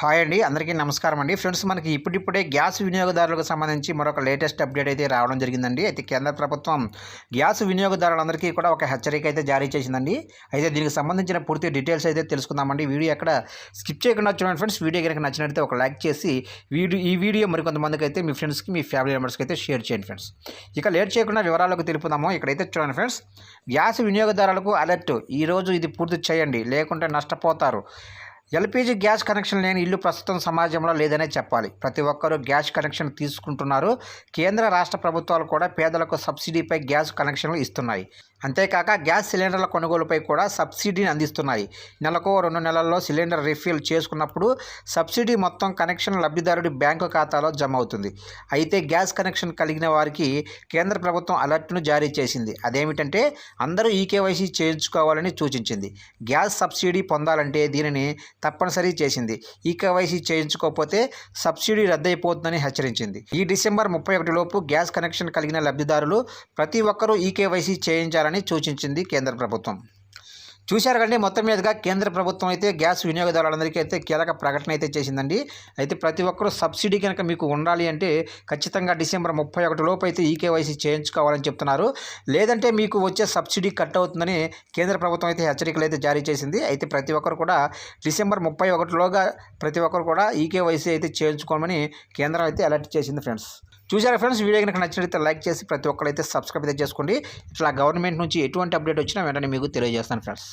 Hi అండి అందరికీ నమస్కారం అండి. ఫ్రెండ్స్ మనకి ఇప్పుడిప్పుడే గ్యాస్ వినియోగదారులకు సంబంధించి మరొక లేటెస్ట్ అప్డేట్ అయితే రావడం జరిగిందండి. అయితే కేంద్ర ప్రభుత్వం గ్యాస్ వినియోగదారులందరికీ కూడా ఒక హెచ్చరిక అయితే జారీ చేసిందండి. అయితే దీనికి సంబంధించిన పూర్తి డీటెయిల్స్ అయితే తెలుసుకుందామండి. వీడియో ఎక్కడ స్కిప్ చేయకుండా చూడండి ఫ్రెండ్స్. వీడియో కనుక నచ్చినట్లయితే ఒక లైక్ చేసి వీడియో ఈ వీడియో మరికొంతమందికి అయితే మీ ఫ్రెండ్స్కి మీ ఫ్యామిలీ మెంబర్స్కి అయితే షేర్ చేయండి ఫ్రెండ్స్. ఇక లేట్ చేయకుండా వివరాలకు తెలుపుదాము. ఇక్కడైతే చూడండి ఫ్రెండ్స్. గ్యాస్ వినియోగదారులకు అలర్ట్. ఈరోజు ఇది పూర్తి చేయండి. లేకుంటే నష్టపోతారు. ఎల్పిజి గ్యాస్ కనెక్షన్ లేని ఇల్లు ప్రస్తుతం సమాజంలో లేదనే చెప్పాలి. ప్రతి ఒక్కరూ గ్యాస్ కనెక్షన్ తీసుకుంటున్నారు. కేంద్ర రాష్ట్ర ప్రభుత్వాలు కూడా పేదలకు సబ్సిడీపై గ్యాస్ కనెక్షన్లు ఇస్తున్నాయి. అంతేకాక గ్యాస్ సిలిండర్ల కొనుగోలుపై కూడా సబ్సిడీని అందిస్తున్నాయి. నెలకు రెండు నెలల్లో సిలిండర్ రీఫిల్ చేసుకున్నప్పుడు సబ్సిడీ మొత్తం కనెక్షన్ లబ్ధిదారుడి బ్యాంకు ఖాతాలో జమ అవుతుంది అయితే గ్యాస్ కనెక్షన్ కలిగిన వారికి కేంద్ర ప్రభుత్వం అలర్ట్ను జారీ చేసింది. అదేమిటంటే అందరూ ఈకేవైసీ చేయించుకోవాలని సూచించింది. గ్యాస్ సబ్సిడీ పొందాలంటే దీనిని తప్పనిసరి చేసింది. ఈ కేవైసీ చేయించుకోకపోతే సబ్సిడీ రద్దయిపోతుందని హెచ్చరించింది. ఈ డిసెంబర్ ముప్పై ఒకటిలోపు గ్యాస్ కనెక్షన్ కలిగిన లబ్ధిదారులు ప్రతి ఒక్కరూ ఈ కేవైసీ చేయాలని సూచించింది కేంద్ర ప్రభుత్వం. చూశారు కండి మొత్తం మీదుగా కేంద్ర ప్రభుత్వం అయితే గ్యాస్ వినియోగదారులందరికీ అయితే కీలక ప్రకటన అయితే చేసిందండి. అయితే ప్రతి ఒక్కరూ సబ్సిడీ కనుక మీకు ఉండాలి అంటే ఖచ్చితంగా డిసెంబర్ ముప్పై ఒకటి లోపు అయితే ఈకేవైసీ చేయించుకోవాలని చెప్తున్నారు. లేదంటే మీకు వచ్చే సబ్సిడీ కట్ అవుతుందని కేంద్ర ప్రభుత్వం అయితే హెచ్చరికలు అయితే జారీ చేసింది. అయితే ప్రతి ఒక్కరు కూడా డిసెంబర్ ముప్పై ఒకటిలోగా ప్రతి ఒక్కరు కూడా ఈకేవైసీ అయితే చేయించుకోమని కేంద్రం అయితే అలర్ట్ చేసింది ఫ్రెండ్స్. చూసారా ఫ్రెండ్స్? వీడియో కనుక నచ్చినట్లయితే లైక్ చేసి ప్రతి ఒక్కరైతే సబ్స్క్రైబ్ అయితే చేసుకోండి. ఇట్లా గవర్నమెంట్ నుంచి ఎటువంటి అప్డేట్ వచ్చినా వెంటనే మీకు తెలియజేస్తాను ఫ్రెండ్స్.